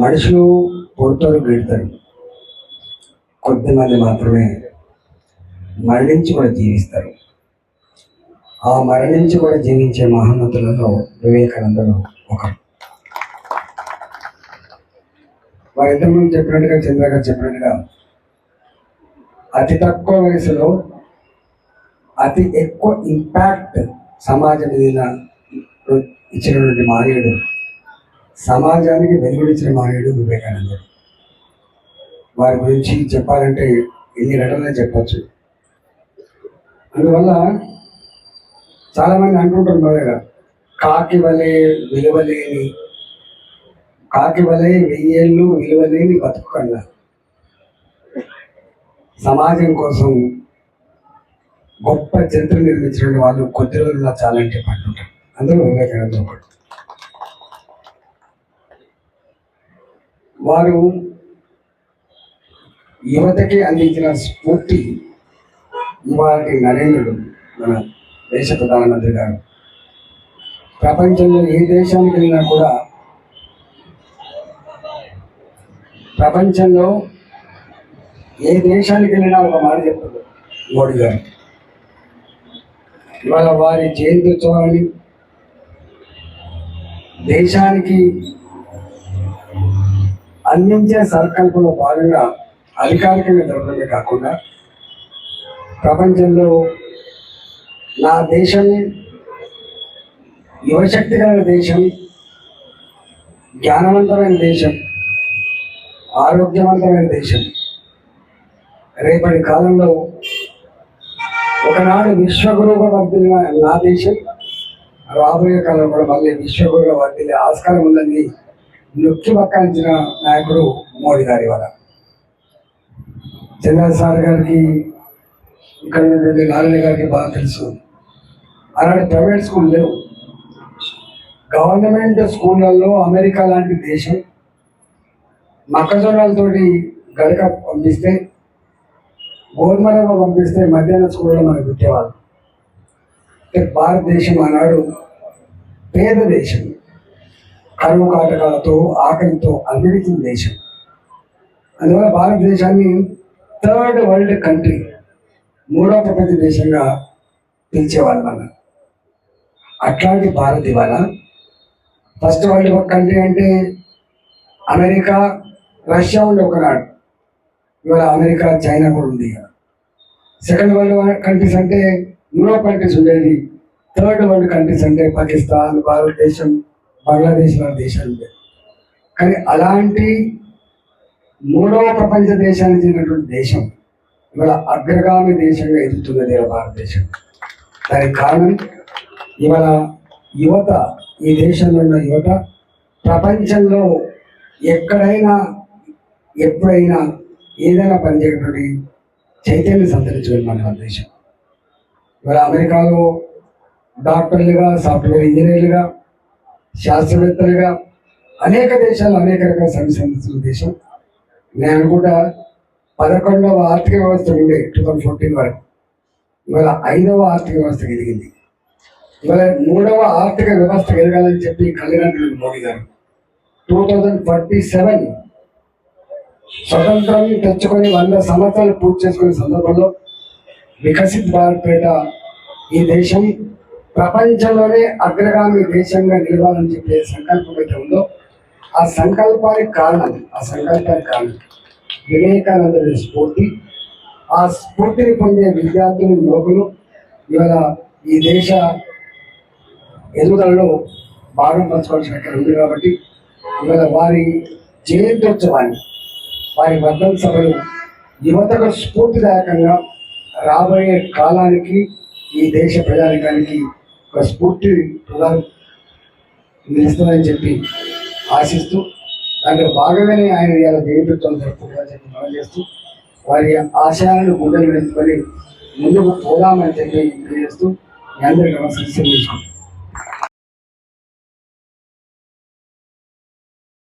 మనుషులు పుడతారు గెడతారు. కొద్దిమంది మాత్రమే మరణించి కూడా జీవిస్తారు. ఆ మరణించి కూడా జీవించే మహోన్నతులలో వివేకానందుడు ఒకరు వారు చెప్పినట్టుగా చంద్రగారు చెప్పినట్టుగా అతి తక్కువ వయసులో అతి ఎక్కువ ఇంపాక్ట్ సమాజం మీద ఇచ్చినటువంటి మానేడు సమాజానికి వెలుగుడిచ్చిన మానవుడు వివేకానందుడు. వారి గురించి చెప్పాలంటే ఎన్ని రకాలనే చెప్పచ్చు. అందువల్ల చాలామంది అంటుంటారు మా దగ్గర కాకి వలె విలువలేని కాకి వలె వెయ్యేళ్ళు విలువలేని బతుకు సమాజం కోసం గొప్ప చరిత్ర నిర్మించిన వాళ్ళు కొద్ది రోజుల్లో చాలంటే పడుతుంటారు. అందరూ వివేకానంద పడుతుంది వారు యువతకి అందించిన స్ఫూర్తి ఇవాటి నరేంద్రుడు మన దేశ ప్రధానమంత్రి గారు. ప్రపంచంలో ఏ దేశానికి వెళ్ళినా కూడా ప్రపంచంలో ఏ దేశానికి వెళ్ళినా ఒక మాట చెప్తారు మోడీ గారు. ఇవాళ వారి జయంతి ఉత్సవాన్ని దేశానికి అందించే సంకల్పంలో భాగంగా అధికారికంగా జరగడమే కాకుండా ప్రపంచంలో నా దేశం యువశక్తి కలిగిన దేశం జ్ఞానవంతమైన దేశం ఆరోగ్యవంతమైన దేశం. రేపటి కాలంలో ఒకనాడు విశ్వగురువుగా వర్దిలిన నా దేశం రాబోయే కాలంలో కూడా మళ్ళీ విశ్వగురువుగా వర్దిలే ఆస్కారం ఉందని నొక్కి నాయకుడు మోడీ గారి వల్ల. చంద్రబాబు సార్ గారికి ఇక్కడ ఉన్నటువంటి నారాయణ గారికి బాగా తెలుసు. అలాంటి ప్రైవేట్ స్కూల్ లేవు. గవర్నమెంట్ స్కూళ్ళల్లో అమెరికా లాంటి దేశం మొక్కజొన్నలతోటి గడక పంపిస్తే గోధుమరవ్వ పంపిస్తే మధ్యాహ్న స్కూల్లో మనకు పెట్టేవాళ్ళు. భారతదేశం ఆనాడు పేద దేశం. కరువు కాటకాలతో ఆకలితో అన్నిటికీ దేశం. అందువల్ల భారతదేశాన్ని థర్డ్ వరల్డ్ కంట్రీ మూడో ప్రపంచ దేశంగా పిలిచేవాళ్ళు మన. అట్లాంటి భారత్ ఇవాళ. ఫస్ట్ వరల్డ్ కంట్రీ అంటే అమెరికా రష్యా ఉండే ఒకనాడు ఇవాళ అమెరికా చైనా కూడా ఉంది ఇక. సెకండ్ వరల్డ్ కంట్రీస్ అంటే యూరోప్ కంట్రీస్ ఉండేది. థర్డ్ వరల్డ్ కంట్రీస్ అంటే పాకిస్తాన్ భారతదేశం బంగ్లాదేశ్ లాంటి దేశాలు కానీ అలాంటి మూడవ ప్రపంచ దేశానికి చెందినటువంటి దేశం ఇవాళ అగ్రగామి దేశంగా ఎదుగుతున్నది భారతదేశం. దానికి కారణం ఇవాళ యువత ఈ దేశంలో ఉన్న యువత ప్రపంచంలో ఎక్కడైనా ఎప్పుడైనా ఏదైనా పనిచేయటువంటి చైతన్యం సంతరించుకుంది మన దేశం ఇవాళ అమెరికాలో డాక్టర్లుగా సాఫ్ట్వేర్ ఇంజనీర్లుగా శాస్త్రవేత్తలుగా అనేక దేశాలు అనేక రకాల సర్వీస్ అందిస్తున్న దేశం. నేను అనుకుంటా పదకొండవ ఆర్థిక వ్యవస్థ ఉండే టూ థౌజండ్ ఫోర్టీన్ వరకు. ఇవాళ ఐదవ ఆర్థిక వ్యవస్థ ఎదిగింది. ఇవాళ మూడవ ఆర్థిక వ్యవస్థ ఎదగాలని చెప్పి కళ్యాణ్ మోడీ గారు టూ థౌజండ్ ఫార్టీ సెవెన్ స్వతంత్రం తెచ్చుకొని వంద సంవత్సరాలు పూర్తి చేసుకునే సందర్భంలో వికసిత్ భారత్ పేట ఈ దేశం ప్రపంచంలోనే అగ్రగామి దేశంగా నిలవాలని చెప్పే సంకల్పం అయితే ఉందో ఆ సంకల్పానికి కారణం ఆ సంకల్పానికి కారణం వివేకానందుడి స్ఫూర్తి. ఆ స్ఫూర్తిని పొందే విద్యార్థులు యువకులు ఇవాళ ఈ దేశ ఎదుగుదలలో భాగం పంచుకోవాల్సిన ఇక్కడ ఉంది కాబట్టి ఇవాళ వారి జయంత్యోత్సవాన్ని వారి వర్ధన సభలు యువతకు స్ఫూర్తిదాయకంగా రాబోయే కాలానికి ఈ దేశ ప్రజానికానికి ఒక స్ఫూర్తి ప్రదానం నిలుస్తున్నాయని చెప్పి ఆశిస్తూ దాంట్లో భాగంగానే ఆయన ఇవాళ జయంత్యోత్సవం జరుపుకోవాలని చెప్పి మనం చేస్తూ వారి ఆశయాలను గుండెలు పెట్టుకొని ముందుకు పోదామని చెప్పి తెలియజేస్తూ మీ అందరికీ నమస్కరిస్తూ